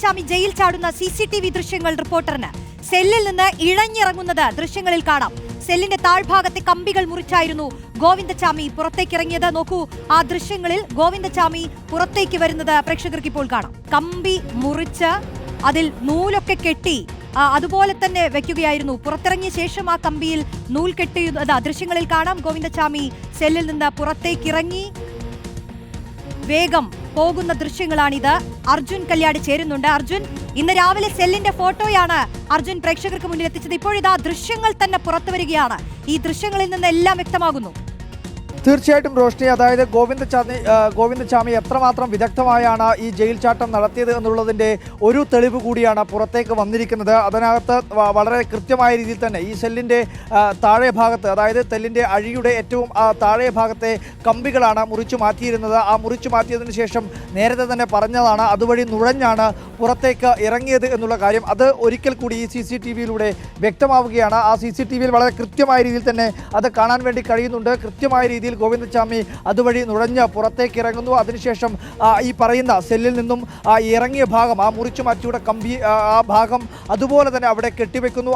Govindachami jail ചാടുന്ന C C T V ദൃശ്യങ്ങൾ റിപ്പോർട്ടറിന്. സെല്ലിൽ നിന്ന് ഇഴഞ്ഞിറങ്ങുന്നത് ദൃശ്യങ്ങളിൽ കാണാം. സെല്ലിന്റെ താഴ്ഭാഗത്തെ കമ്പികൾ മുറിച്ചായിരുന്നു ഗോവിന്ദചാമി പുറത്തേക്കിറങ്ങിയത്. നോക്കൂ ആ ദൃശ്യങ്ങളിൽ ഗോവിന്ദചാമി പുറത്തേക്ക് വരുന്നത് പ്രേക്ഷകർക്ക് ഇപ്പോൾ കാണാം. കമ്പി മുറിച്ച് അതിൽ നൂലൊക്കെ കെട്ടി അതുപോലെ തന്നെ വെക്കുകയായിരുന്നു. പുറത്തിറങ്ങിയ ശേഷം ആ കമ്പിയിൽ നൂൽ കെട്ടി അതാ ദൃശ്യങ്ങളിൽ കാണാം. ഗോവിന്ദചാമി സെല്ലിൽ നിന്ന് പുറത്തേക്കിറങ്ങി വേഗം പോകുന്ന ദൃശ്യങ്ങളാണിത്. അർജുൻ കല്യാട് ചേരുന്നുണ്ട്. അർജുൻ ഇന്ന് രാവിലെ സെല്ലിന്റെ ഫോട്ടോയാണ് അർജുൻ പ്രേക്ഷകർക്ക് മുന്നിൽ എത്തിച്ചത്. ഇപ്പോഴിതാ ദൃശ്യങ്ങൾ തന്നെ പുറത്തു വരികയാണ്. ഈ ദൃശ്യങ്ങളിൽ നിന്ന് എല്ലാം വ്യക്തമാകുന്നു. തീർച്ചയായിട്ടും റോഷ്നി അതായത് ഗോവിന്ദ ഗോവിന്ദചാമി ഗോവിന്ദ ഗോവിന്ദചാമി എത്രമാത്രം വിദഗ്ധമായാണ് ഈ ജയിൽ ചാട്ടം നടത്തിയത് എന്നുള്ളതിന്റെ ഒരു തെളിവ് കൂടിയാണ് പുറത്തേക്ക് വന്നിരിക്കുന്നത്. അതിനകത്ത് വളരെ കൃത്യമായ രീതിയിൽ തന്നെ ഈ സെല്ലിന്റെ താഴെ ഭാഗത്ത് അതായത് തെല്ലിന്റെ അഴിയുടെ ഏറ്റവും താഴെ ഭാഗത്തെ കമ്പികളാണ് മുറിച്ചു മാറ്റിയിരുന്നത്. ആ മുറിച്ചു മാറ്റിയതിനു ശേഷം നേരത്തെ തന്നെ പറഞ്ഞതാണ് അതുവഴി നുഴഞ്ഞാണ് പുറത്തേക്ക് ഇറങ്ങിയത് എന്നുള്ള കാര്യം. അത് ഒരിക്കൽ കൂടി ഈ സി സി ടി വിയിലൂടെ വ്യക്തമാവുകയാണ്. ആ സി സി ടി വിയിൽ വളരെ കൃത്യമായ രീതിയിൽ തന്നെ അത് കാണാൻ വേണ്ടി കഴിയുന്നുണ്ട്. കൃത്യമായ രീതിയിൽ ഗോവിന്ദസ്വാമി അതുവഴി നുഴഞ്ഞ് പുറത്തേക്ക് ഇറങ്ങുന്നു. അതിനുശേഷം ഈ പറയുന്ന സെല്ലിൽ നിന്നും ഇറങ്ങിയ ഭാഗം ആ മുറിച്ചു മാറ്റിയുടെ കമ്പി ആ ഭാഗം അതുപോലെ തന്നെ അവിടെ കെട്ടിവെക്കുന്നു.